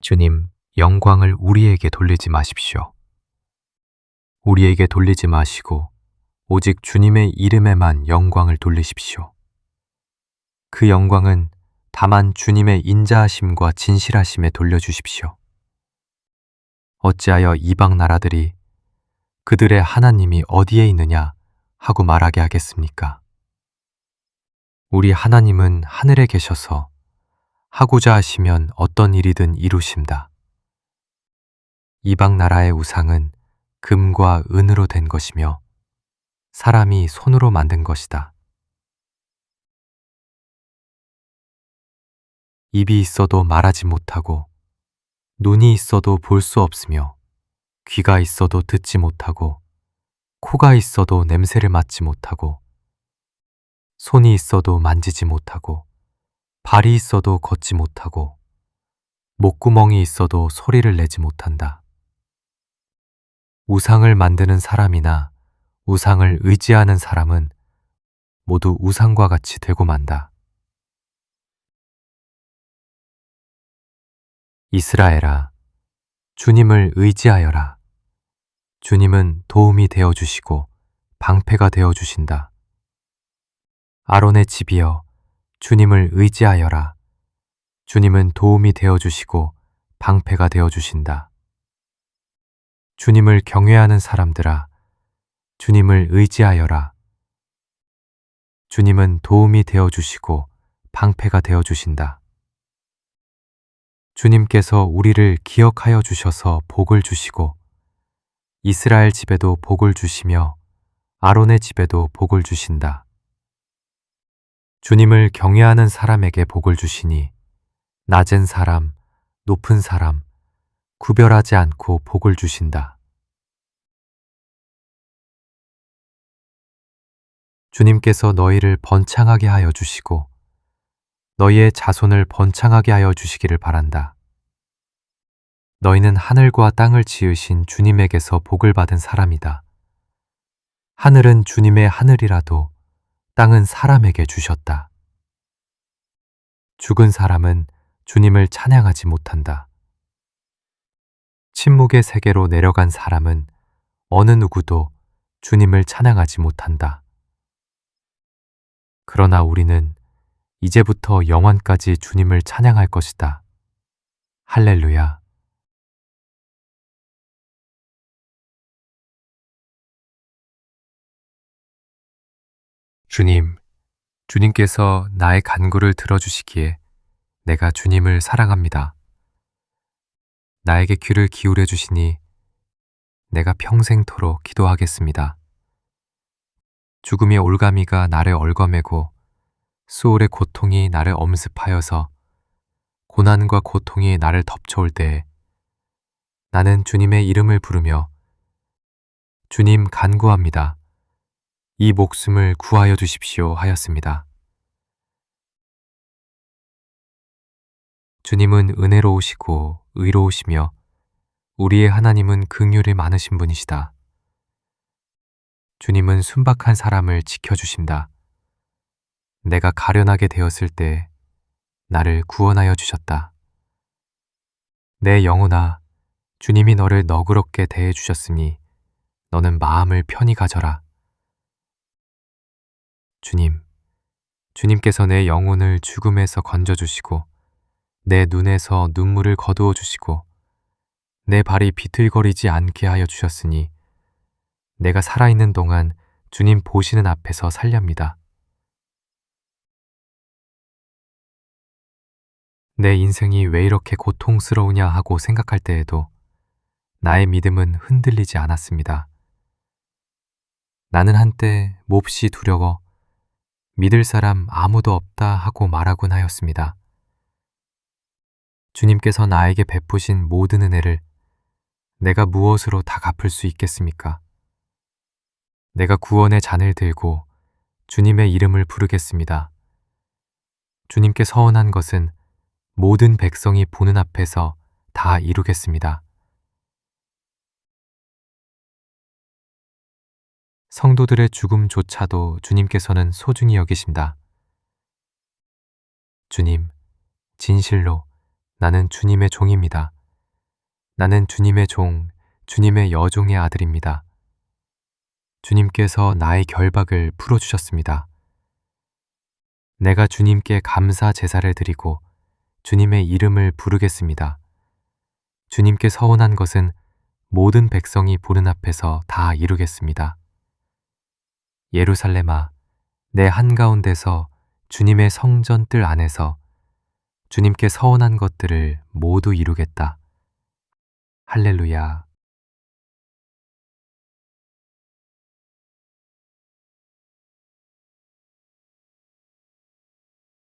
주님, 영광을 우리에게 돌리지 마십시오. 우리에게 돌리지 마시고 오직 주님의 이름에만 영광을 돌리십시오. 그 영광은 다만 주님의 인자하심과 진실하심에 돌려주십시오. 어찌하여 이방 나라들이 그들의 하나님이 어디에 있느냐 하고 말하게 하겠습니까? 우리 하나님은 하늘에 계셔서 하고자 하시면 어떤 일이든 이루신다. 이방 나라의 우상은 금과 은으로 된 것이며 사람이 손으로 만든 것이다. 입이 있어도 말하지 못하고 눈이 있어도 볼 수 없으며 귀가 있어도 듣지 못하고 코가 있어도 냄새를 맡지 못하고 손이 있어도 만지지 못하고 발이 있어도 걷지 못하고 목구멍이 있어도 소리를 내지 못한다. 우상을 만드는 사람이나 우상을 의지하는 사람은 모두 우상과 같이 되고 만다. 이스라엘아, 주님을 의지하여라. 주님은 도움이 되어 주시고 방패가 되어 주신다. 아론의 집이여, 주님을 의지하여라. 주님은 도움이 되어 주시고 방패가 되어 주신다. 주님을 경외하는 사람들아, 주님을 의지하여라. 주님은 도움이 되어 주시고 방패가 되어 주신다. 주님께서 우리를 기억하여 주셔서 복을 주시고 이스라엘 집에도 복을 주시며 아론의 집에도 복을 주신다. 주님을 경외하는 사람에게 복을 주시니 낮은 사람, 높은 사람, 구별하지 않고 복을 주신다. 주님께서 너희를 번창하게 하여 주시고 너희의 자손을 번창하게 하여 주시기를 바란다. 너희는 하늘과 땅을 지으신 주님에게서 복을 받은 사람이다. 하늘은 주님의 하늘이라도 땅은 사람에게 주셨다. 죽은 사람은 주님을 찬양하지 못한다. 침묵의 세계로 내려간 사람은 어느 누구도 주님을 찬양하지 못한다. 그러나 우리는 이제부터 영원까지 주님을 찬양할 것이다. 할렐루야. 주님, 주님께서 나의 간구를 들어주시기에 내가 주님을 사랑합니다. 나에게 귀를 기울여 주시니 내가 평생토록 기도하겠습니다. 죽음의 올가미가 나를 얽어매고 수월의 고통이 나를 엄습하여서 고난과 고통이 나를 덮쳐올 때에 나는 주님의 이름을 부르며 주님 간구합니다. 이 목숨을 구하여 주십시오 하였습니다. 주님은 은혜로우시고 의로우시며 우리의 하나님은 긍휼이 많으신 분이시다. 주님은 순박한 사람을 지켜주신다. 내가 가련하게 되었을 때 나를 구원하여 주셨다. 내 영혼아, 주님이 너를 너그럽게 대해 주셨으니 너는 마음을 편히 가져라. 주님, 주님께서 내 영혼을 죽음에서 건져주시고, 내 눈에서 눈물을 거두어 주시고, 내 발이 비틀거리지 않게 하여 주셨으니, 내가 살아있는 동안 주님 보시는 앞에서 살렵니다. 내 인생이 왜 이렇게 고통스러우냐 하고 생각할 때에도 나의 믿음은 흔들리지 않았습니다. 나는 한때 몹시 두려워 믿을 사람 아무도 없다 하고 말하곤 하였습니다. 주님께서 나에게 베푸신 모든 은혜를 내가 무엇으로 다 갚을 수 있겠습니까? 내가 구원의 잔을 들고 주님의 이름을 부르겠습니다. 주님께 서원한 것은 모든 백성이 보는 앞에서 다 이루겠습니다. 성도들의 죽음조차도 주님께서는 소중히 여기신다. 주님, 진실로 나는 주님의 종입니다. 나는 주님의 종, 주님의 여종의 아들입니다. 주님께서 나의 결박을 풀어주셨습니다. 내가 주님께 감사 제사를 드리고 주님의 이름을 부르겠습니다. 주님께 서원한 것은 모든 백성이 보는 앞에서 다 이루겠습니다. 예루살렘아, 내 한가운데서 주님의 성전 뜰 안에서 주님께 서원한 것들을 모두 이루겠다. 할렐루야,